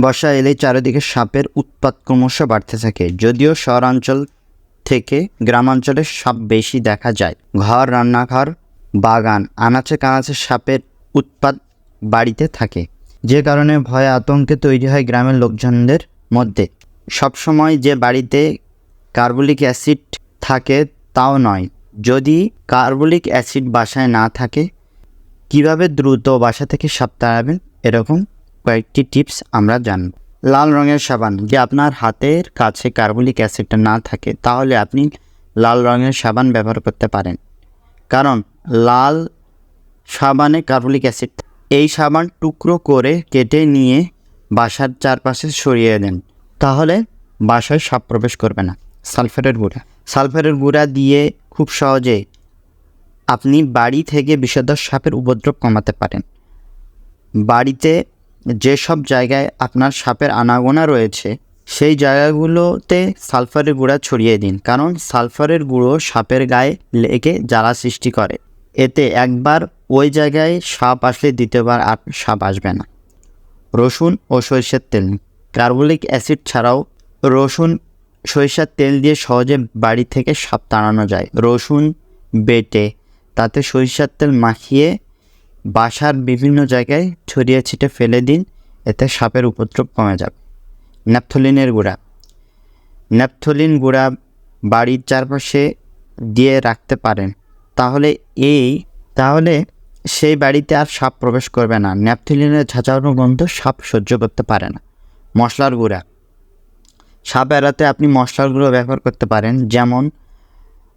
বর্ষা এলেই চারিদিকে সাপের উৎপাত ক্রমশ বাড়তে থাকে। যদিও শহরাঞ্চল থেকে গ্রামাঞ্চলে সাপ বেশি দেখা যায়। ঘর, রান্নাঘর, বাগান আনাচে কানাচে সাপের উৎপাত বাড়িতে থাকে। যে কারণে ভয়ে আতঙ্কে তৈরি হয় গ্রামের লোকজনদের মধ্যে। সবসময় যে বাড়িতে কার্বলিক অ্যাসিড থাকে তাও নয়। যদি কার্বলিক অ্যাসিড বাসায় না থাকে, কীভাবে দ্রুত বাসা থেকে সাপ তাড়াবেন এরকম কয়েকটি টিপস আমরা জানব। লাল রঙের সাবান যে আপনার হাতের কাছে কার্বলিক অ্যাসিডটা না থাকে, তাহলে আপনি লাল রঙের সাবান ব্যবহার করতে পারেন। কারণ লাল সাবানে কার্বলিক অ্যাসিড এই সাবান টুকরো করে কেটে নিয়ে বাসার চারপাশে সরিয়ে দেন। তাহলে বাসায় সাপ প্রবেশ করবে না। সালফারের গুঁড়া। সালফারের গুঁড়া দিয়ে খুব সহজে আপনি বাড়ি থেকে বিষধর সাপের উপদ্রব কমাতে পারেন। বাড়িতে যেসব জায়গায় আপনার সাপের আনাগোনা রয়েছে, সেই জায়গাগুলোতে সালফারের গুঁড়া ছড়িয়ে দিন, কারণ সালফারের গুঁড়ো সাপের গায়ে লেগে জ্বালা সৃষ্টি করে। এতে একবার ওই জায়গায় সাপ আসলে দ্বিতীয়বার আর সাপ আসবে না। রসুন ও সরিষার তেল, কার্বলিক অ্যাসিড ছাড়াও রসুন, সরিষার তেল দিয়ে সহজে বাড়ি থেকে সাপ তাড়ানো যায়। রসুন বেটে তাতে সরিষার তেল মাখিয়ে বাসার বিভিন্ন জায়গায় ছড়িয়ে ছিটে ফেলে দিন, এতে সাপের উপদ্রব কমে যাবে। ন্যাপথলিনের গুঁড়া। ন্যাপথলিন গুঁড়া বাড়ির চারপাশে দিয়ে রাখতে পারেন। তাহলে এই, তাহলে সেই বাড়িতে আর সাপ প্রবেশ করবে না। ন্যাপথলিনের ঝাঁচানো গন্ধ সাপ সহ্য করতে পারে না। মশলার গুঁড়া। সাপ এড়াতে আপনি মশলার গুঁড়ো ব্যবহার করতে পারেন, যেমন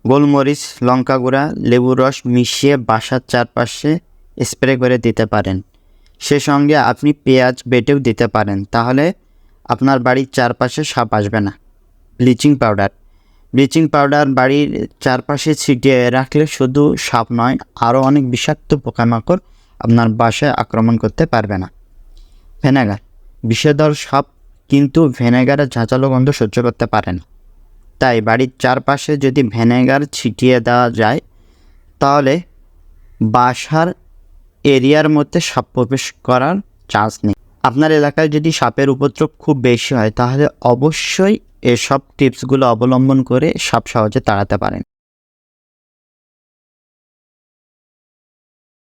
গোলমরিচ, লঙ্কা গুঁড়া, লেবুর রস মিশিয়ে বাসার চারপাশে স্প্রে করে দিতে পারেন। সে সঙ্গে আপনি পেঁয়াজ বেটেও দিতে পারেন, তাহলে আপনার বাড়ির চারপাশে সাপ আসবে না। Bleaching powder. ব্লিচিং পাউডার বাড়ির চারপাশে ছিটিয়ে রাখলে শুধু সাপ নয়, আরও অনেক বিষাক্ত পোকামাকড় আপনার বাসায় আক্রমণ করতে পারবে না। ভিনেগার। বিষধর সাপ কিন্তু ভিনেগারের ঝাঁঝালো গন্ধ সহ্য করতে পারে না। তাই বাড়ির চারপাশে যদি ভিনেগার ছিটিয়ে দেওয়া যায়, তাহলে বাসার এরিয়ার মধ্যে সাপ প্রবেশ করার চান্স নেই। আপনার এলাকায় যদি সাপের উপদ্রব খুব বেশি হয়, তাহলে অবশ্যই এসব টিপসগুলো অবলম্বন করে সাপ সহজে তাড়াতে পারেন।